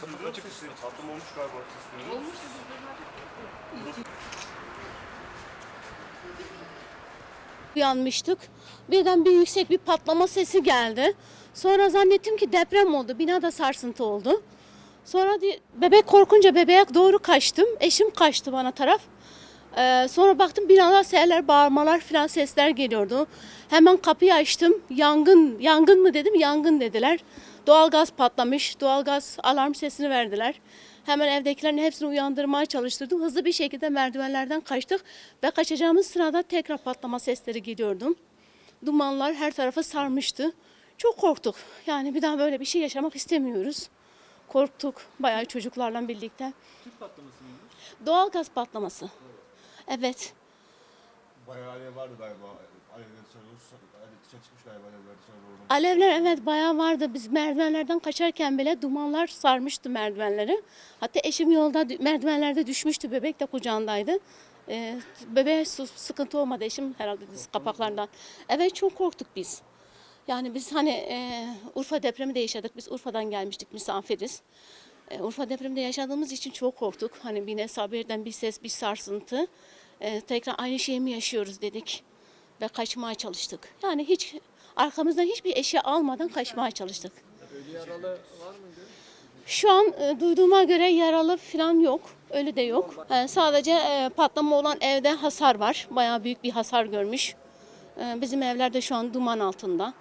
Kapı açık sesi. Patlama olmuş galiba sesleri. Olmuş Uyanmıştık. Birden bir yüksek bir patlama sesi geldi. Sonra zannettim ki deprem oldu. Binada sarsıntı oldu. Sonra bebek korkunca bebeğe doğru kaçtım. Eşim kaçtı bana taraf. Ee, sonra baktım binada seller, bağırmalar filan sesler geliyordu. Hemen kapıyı açtım. Yangın, yangın mı dedim, yangın dediler. Doğalgaz patlamış, doğalgaz alarm sesini verdiler. Hemen evdekilerin hepsini uyandırmaya çalıştırdım. Hızlı bir şekilde merdivenlerden kaçtık ve kaçacağımız sırada tekrar patlama sesleri geliyordu. Dumanlar her tarafı sarmıştı. Çok korktuk. Yani bir daha böyle bir şey yaşamak istemiyoruz. Korktuk bayağı çocuklarla birlikte. Tüp patlaması mıymış? Doğalgaz patlaması. Evet. Bayağı alev vardı galiba. Alevler sonra hani dışarı çıkmış galiba alevler doğru. Alevler evet bayağı vardı. Biz merdivenlerden kaçarken bile dumanlar sarmıştı merdivenleri. Hatta eşim yolda merdivenlerde düşmüştü. Bebek de kucağındaydı. Ee, bebeğe su- sıkıntı olmadı eşim herhalde diz kapaklardan. Evet çok korktuk biz. Yani biz hani e, Urfa depremi de yaşadık. Biz Urfa'dan gelmiştik misafiriz. E, Urfa depreminde yaşadığımız için çok korktuk. Hani bir nesabirden birden bir ses, bir sarsıntı. E, tekrar aynı şeyi mi yaşıyoruz dedik ve kaçmaya çalıştık. Yani hiç arkamızdan hiçbir eşya almadan kaçmaya çalıştık. Ölü yaralı var mıydı? Şu an e, duyduğuma göre yaralı falan yok. Ölü de yok. E, sadece e, patlama olan evde hasar var. Bayağı büyük bir hasar görmüş. E, bizim evler de şu an duman altında.